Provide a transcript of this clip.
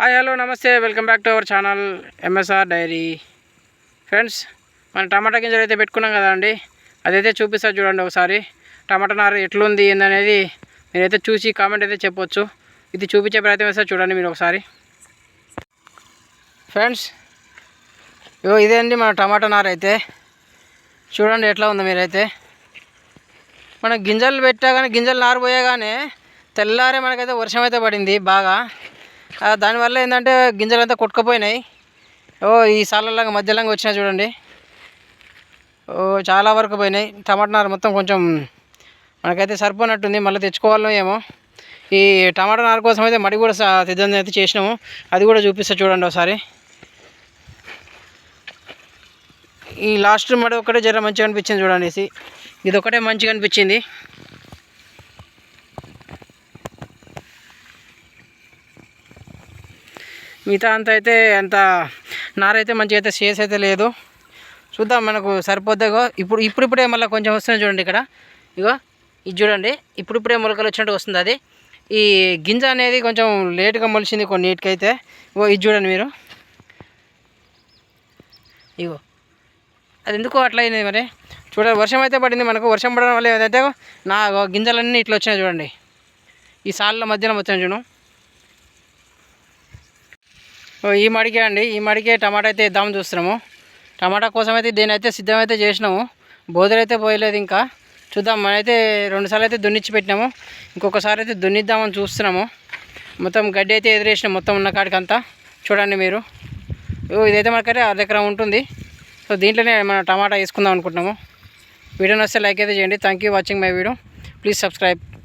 Hi hello నమస్తే. Welcome back to our channel M S R dairy friends మన టమాటా గింజలు అయితే పెట్టుకున్నాం కదా అండి. అదైతే చూపిస్తా చూడండి ఒకసారి. టమాటా నారు ఎట్లుంది ఏందనేది మీరైతే చూసి కామెంట్ అయితే చెప్పొచ్చు. ఇది చూపించే ప్రయత్నం వేస్తే చూడండి మీరు ఒకసారి. ఫ్రెండ్స్ ఇగో ఇదే అండి మన టమాటా నారు అయితే. చూడండి ఎట్లా ఉందో మీరైతే. మన గింజలు పెట్టాగానే గింజలు నారు పోయగానే తెల్లారే మనకైతే వర్షం అయితే పడింది బాగా. దానివల్ల ఏంటంటే గింజలంతా కొట్టుకుపోయినాయి. ఓ ఈ సాలలాగా మధ్యలాగా వచ్చినాయి చూడండి. ఓ చాలా వరకు పోయినాయి. టమాటా మొత్తం కొంచెం మనకైతే సరిపోనట్టుంది. మళ్ళీ తెచ్చుకోవాలో ఏమో. ఈ టమాటా నార కోసం అయితే మడి కూడా సిద్ధం అయితే చేసినాము. అది కూడా చూపిస్తా చూడండి ఒకసారి. ఈ లాస్ట్ మడి ఒకటే జర మంచిగా అనిపించింది చూడండి. ఇది ఒకటే మంచిగా అనిపించింది. మిగతా అంత అయితే అంత నారైతే మంచిగా అయితే సేస్ అయితే లేదు. చూద్దాం మనకు సరిపోద్దాగో ఇప్పుడు ఇప్పుడిప్పుడే మళ్ళీ కొంచెం వస్తుంది చూడండి ఇక్కడ. ఇగో ఇది చూడండి. ఇప్పుడిప్పుడే మొలకలు వచ్చినట్టు వస్తుంది అది. ఈ గింజ అనేది కొంచెం లేట్గా మొలిచింది కొన్నిటికి అయితే. ఇగో ఇది చూడండి మీరు. ఇగో అది ఎందుకో అట్లా అయింది మరి? చూడండి వర్షం అయితే పడింది మనకు. వర్షం పడడం వల్ల ఏదైతే నా గింజలన్నీ ఇట్లా వచ్చినాయి చూడండి. ఈ సాళ్ళ మధ్యలో వచ్చాను చూడు. ఈ మడికే అండి. ఈ మడికే టమాటా అయితే ఇద్దామని చూస్తున్నాము. టమాటా కోసం అయితే దీని అయితే సిద్ధమైతే చేసినాము. బోధలు అయితే పోయలేదు ఇంకా. చూద్దాం. మనమైతే రెండుసార్లు అయితే దున్నిచ్చి పెట్టినాము. ఇంకొకసారి అయితే దున్నిద్దామని చూస్తున్నాము. మొత్తం గడ్డి అయితే ఎదిరేసినాం మొత్తం ఉన్న కాడికంతా. చూడండి మీరు. ఇదైతే మనకైతే అర్ధ ఎకరం ఉంటుంది. సో దీంట్లోనే మనం టమాటా వేసుకుందాం అనుకుంటున్నాము. వీడియో వస్తే లైక్ అయితే చేయండి. Thank you watching my video please subscribe